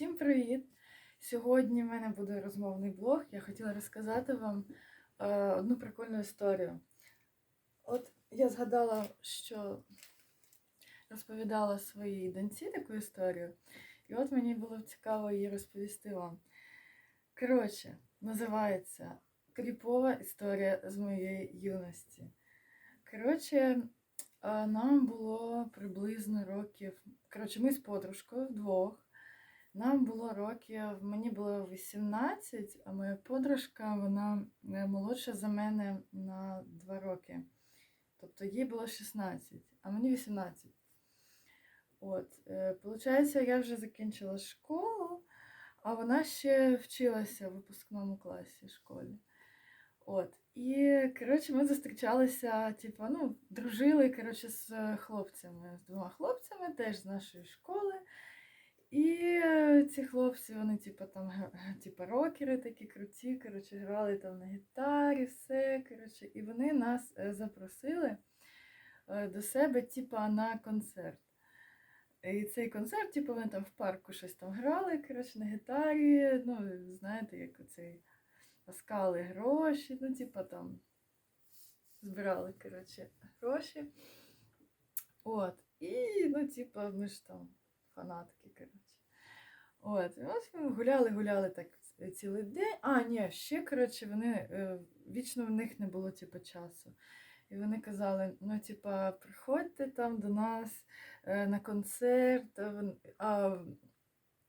Всім привіт! Сьогодні в мене буде розмовний блог. Я хотіла розказати вам е, одну прикольну історію. От я згадала, що розповідала своїй доньці таку історію, і от мені було цікаво її розповісти вам. Коротше, називається Кріпова історія з моєї юності. Коротше, е, нам було приблизно років. Коротше, ми з подружкою вдвох. Нам було років, мені було 18, а моя подружка, вона е, молодша за мене на 2 роки. Тобто їй було 16, а мені 18. От, е, получається, я вже закінчила школу, а вона ще вчилася в випускному класі школі. От. І, коротше, ми зустрічалися, типу, ну, дружили, коротше, з хлопцями, з двома хлопцями, теж з нашої школи. І е, ці хлопці, вони, типу, там, типу, рокери такі круті, коротше, грали там на гітарі, все, коротше, і вони нас е, запросили е, до себе, типу, на концерт. І цей концерт, типу, вони там в парку щось там грали, коротше, на гітарі, ну, знаєте, як оцей оскали гроші, ну, типу, там збирали, коротше, гроші. От. І, ну, типу, ми ж там фанатки, коротше. От, ось ми гуляли, гуляли так цілий день. А, ні, ще, коротше, вони е, вічно в них не було, типу, часу. І вони казали: ну, типа, приходьте там до нас е, на концерт. А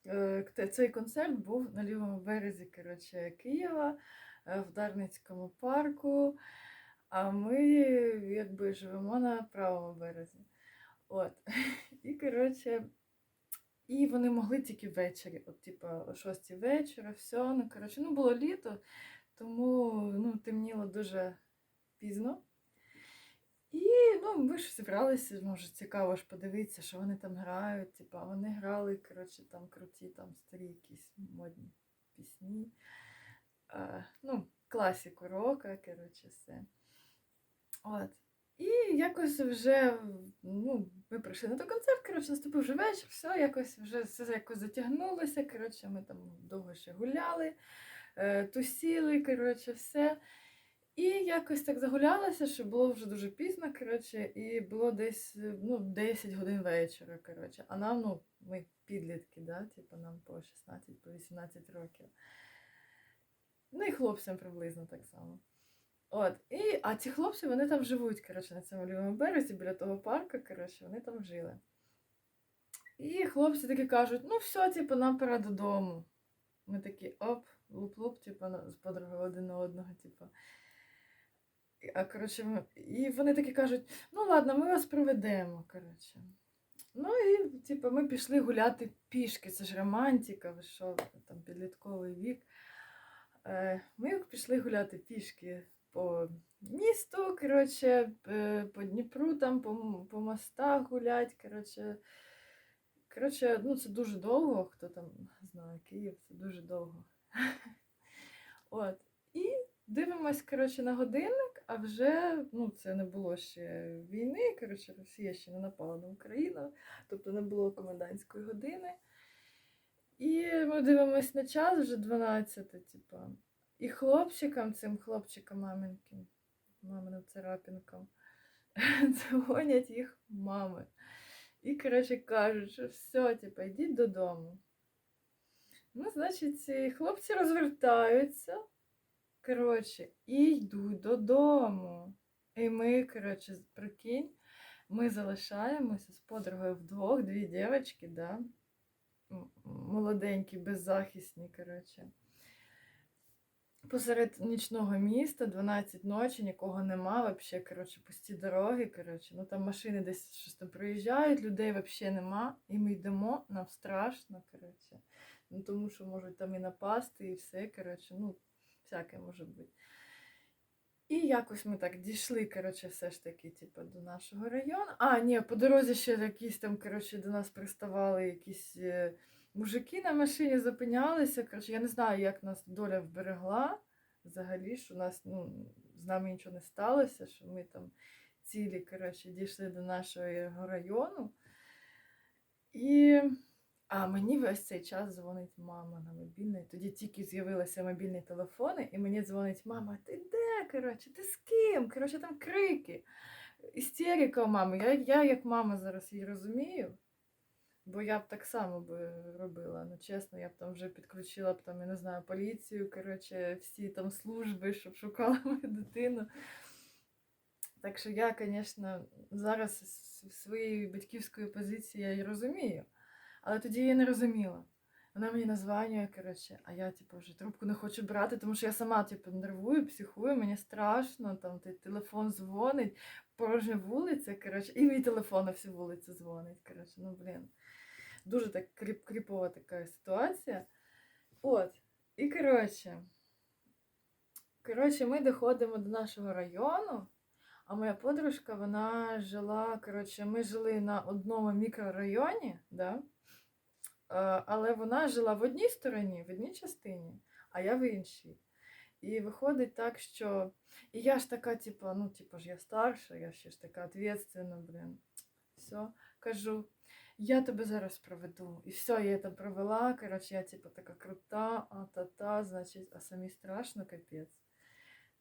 е, цей концерт був на лівому березі, коротше, Києва, в Дарницькому парку. А ми якби живемо на правому березі. От. І, коротше, і вони могли тільки ввечері, от, типа, о 6 вечора, все. Ну, коротше, ну, було літо, тому ну, темніло дуже пізно. І ну, ми ж зібралися, може, цікаво ж подивитися, що вони там грають. Типа, вони грали, коротше, там круті, там старі якісь модні пісні. А, ну, класику рока, коротше, все. От. І якось вже ну, ми прийшли на той концерт, коротше, наступив вже вечір, все, якось вже все якось затягнулося. Коротше, ми там довго ще гуляли, е, тусіли, коротше, все. І якось так загулялася, що було вже дуже пізно, коротше, і було десь ну, 10 годин вечора. коротше. А нам, ну, ми підлітки, да? типу, нам по 16, по 18 років. Ну і хлопцям приблизно так само. От, і, а ці хлопці вони там живуть, коротше, на цьому лівому березі, біля того парку, коротше, вони там жили. І хлопці такі кажуть, ну все, типу, нам пора додому. Ми такі оп, луп-луп, типу, з подругою один на одного, типу. А, коротше, і вони такі кажуть, ну ладно, ми вас проведемо, коротше. Ну і, типу, ми пішли гуляти пішки, це ж романтика, ви що, там підлітковий вік. Е, Ми пішли гуляти пішки по місту, коротше, по Дніпру, там, по, по мостах гулять. Коротше, коротше, ну це дуже довго, хто там знає Київ, це дуже довго. От. І дивимось, коротше, на годинник, а вже ну, це не було ще війни. Коротше, Росія ще не напала на Україну, тобто не було комендантської години. І ми дивимось на час вже 12, типа. І хлопчикам, цим хлопчикам маминким, маминим царапінкам, дзвонять їх мами. І, коротше, кажуть, що все, типа, йдіть додому. Ну, значить, ці хлопці розвертаються, коротше, і йдуть додому. І ми, коротше, прикинь, ми залишаємося з подругою вдвох, дві дівчатки, да? молоденькі, беззахисні, коротше. Посеред нічного міста, 12 ночі, нікого нема, взагалі, коротше, пусті дороги, коротше. Ну там машини десь щось там проїжджають, людей взагалі нема. І ми йдемо, нам страшно, коротше. Ну тому що можуть там і напасти, і все, коротше, ну, всяке може бути. І якось ми так дійшли, коротше, все ж таки, типу, до нашого району. А, ні, по дорозі ще якісь там, коротше, до нас приставали якісь е, мужики на машині, зупинялися. Коротше, я не знаю, як нас доля вберегла взагалі, що нас, ну, з нами нічого не сталося, що ми там цілі, коротше, дійшли до нашого району. І А мені весь цей час дзвонить мама на мобільний. Тоді тільки з'явилися мобільні телефони, і мені дзвонить мама, ти де? Коротше, ти з ким? Коротше, там крики. Істерика у мами. Я, я як мама зараз її розумію. Бо я б так само би робила. Ну, чесно, я б там вже підключила б там, я не знаю, поліцію, коротше, всі там служби, щоб шукали мою дитину. Так що я, звісно, зараз з своєї батьківської позиції я її розумію. Але тоді я її не розуміла. Вона мені названює, коротше, а я, типу, вже трубку не хочу брати, тому що я сама, типу, нервую, психую, мені страшно, там телефон дзвонить, порожня вулиця, коротше, і мій телефон на всю вулицю дзвонить. Коротше, ну блін. Дуже так кріп, кріпова така ситуація. От. І коротше, коротше, ми доходимо до нашого району. А моя подружка, вона жила, коротше, ми жили на одному мікрорайоні, да? Але вона жила в одній стороні, в одній частині, а я в іншій. І виходить так, що. І я ж така, типу, ну, типу ж я старша, я ще ж така відповідальна, блін. Все, кажу, я тебе зараз проведу. І все, я там провела. Коротше, я типу така крута, а та-та, значить, а самі страшно, капець.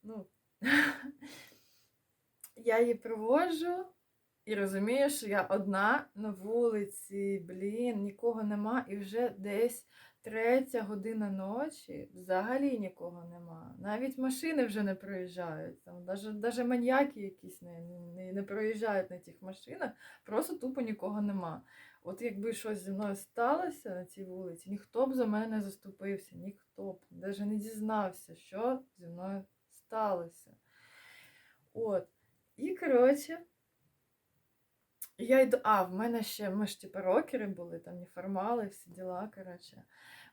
Ну, я її проводжу і розумію, що я одна на вулиці, блін, нікого нема, і вже десь третя година ночі взагалі нікого нема. Навіть машини вже не проїжджають. Там навіть, маньяки якісь не, не, не проїжджають на тих машинах, просто тупо нікого нема. От якби щось зі мною сталося на цій вулиці, ніхто б за мене не заступився, ніхто б навіть не дізнався, що зі мною сталося. От. І, коротше, я йду. А, в мене ще, ми ж типу рокери були, там неформали, всі діла, коротше.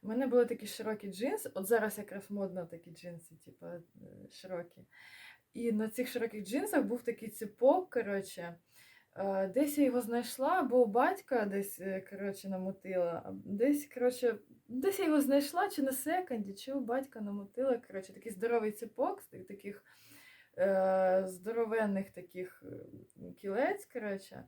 У мене були такі широкі джинси. От зараз якраз модно такі джинси, типу, е, широкі. І на цих широких джинсах був такий ціпок, коротше. Е, Десь я його знайшла, бо у батька десь е, коротше, намотила. Десь, коротше, десь я його знайшла, чи на секонді, чи у батька намотила. Коротше, такий здоровий ціпок з таких е, здоровенних таких кілець. коротше.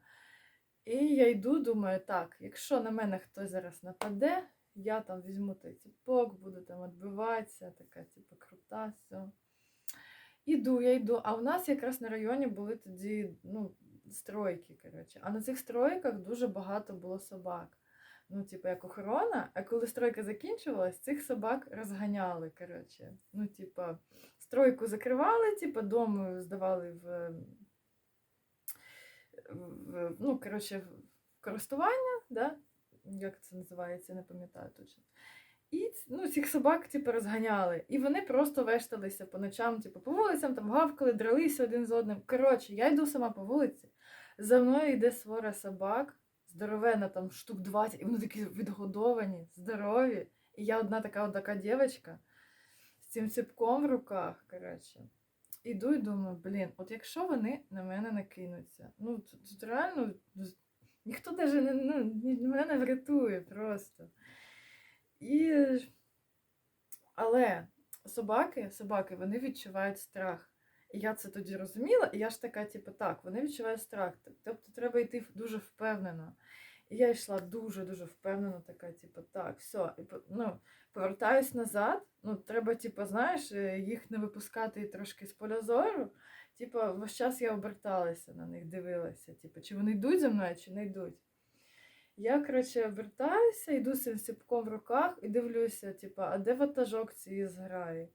І я йду, думаю, так, якщо на мене хтось зараз нападе, я там візьму той ціпок, буду там відбиватися, така, типу, крута, все. Іду, я йду. А в нас якраз на районі були тоді ну, стройки. коротше. А на цих стройках дуже багато було собак. Ну, типу, як охорона, а коли стройка закінчувалась, цих собак розганяли. коротше. Ну, типу, стройку закривали, типу, дому здавали в, ну, коротше, користування, да? як це називається, не пам'ятаю точно. І ну, цих собак типу, розганяли. І вони просто вешталися по ночам, типу, по вулицям, там гавкали, дралися один з одним. Коротше, я йду сама по вулиці, за мною йде свора собак, здоровена, там штук 20, і вони такі відгодовані, здорові. І я одна така така дівчинка з цим ципком в руках. коротше. Іду і думаю, блін, от якщо вони на мене накинуться, ну тут, реально ніхто навіть не, ну, мене не врятує просто. І... Але собаки, собаки, вони відчувають страх. І я це тоді розуміла, і я ж така, типу, так, вони відчувають страх. Тобто треба йти дуже впевнено. І я йшла дуже-дуже впевнено, така, типу, так, все, і, ну, повертаюсь назад. Ну, треба, типу, знаєш, е, їх не випускати трошки з поля зору. Типу, весь час я оберталася на них, дивилася, типу, чи вони йдуть за мною, чи не йдуть. Я, коротше, обертаюся, йду з цим сіпком в руках і дивлюся, типу, а де ватажок цієї зграї?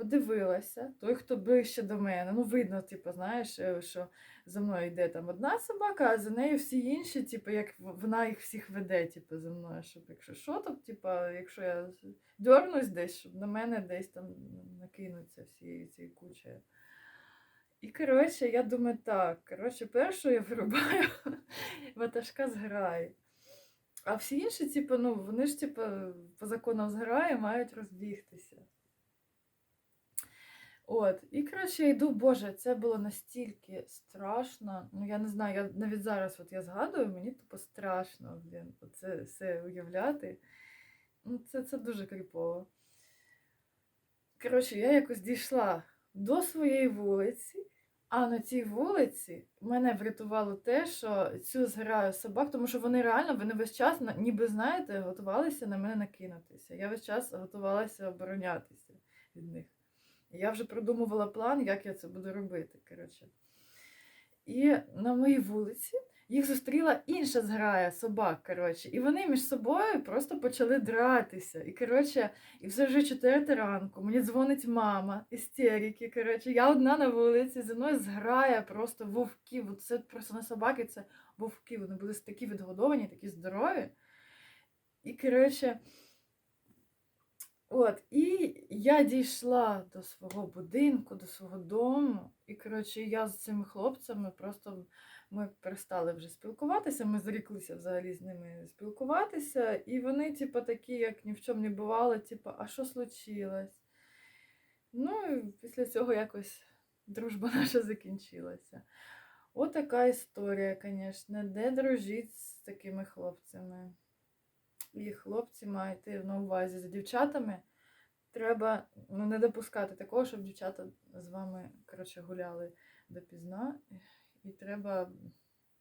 Подивилася, той, хто ближче до мене. Ну, видно, типу, знаєш, е, що за мною йде там одна собака, а за нею всі інші, типу, як вона їх всіх веде, типу, за мною, щоб якщо що, то, типу, якщо я дернусь десь, щоб на мене десь там накинуться всі ці кучі. І коротше, я думаю, так, коротше, першу я вирубаю ватажка зграї. А всі інші, типу, ну, вони ж, типу, по законам зграї мають розбігтися. От, і коротше, я йду, Боже, це було настільки страшно. Ну, я не знаю, я навіть зараз от я згадую, мені тупо страшно, блін, це все уявляти. Ну, це, це дуже кріпово. Коротше, я якось дійшла до своєї вулиці, А на цій вулиці мене врятувало те, що цю зграю собак, тому що вони реально вони весь час, ніби знаєте, готувалися на мене накинутися. Я весь час готувалася оборонятися від них. Я вже продумувала план, як я це буду робити. Коротше. І на моїй вулиці їх зустріла інша зграя собак. Коротше, і вони між собою просто почали дратися. І коротше, і все вже четверта ранку. Мені дзвонить мама, істерики. Коротше, я одна на вулиці, зі мною зграє просто вовків. Це просто не собаки, це вовки. Вони були такі відгодовані, такі здорові. І коротше. От, і я дійшла до свого будинку, до свого дому. І, коротше, я з цими хлопцями просто ми перестали вже спілкуватися, ми зріклися взагалі з ними спілкуватися. І вони, типу, такі, як ні в чому не бувало, типу, а що случилось? Ну, і після цього якось дружба наша закінчилася. От така історія, звісно, де дружить з такими хлопцями. І хлопці мають на увазі за дівчатами. Треба ну, не допускати такого, щоб дівчата з вами коротше, гуляли допізна. І треба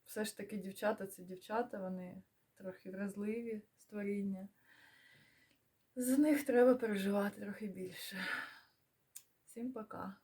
все ж таки дівчата це дівчата, вони трохи вразливі створіння. За них треба переживати трохи більше. Всім пока.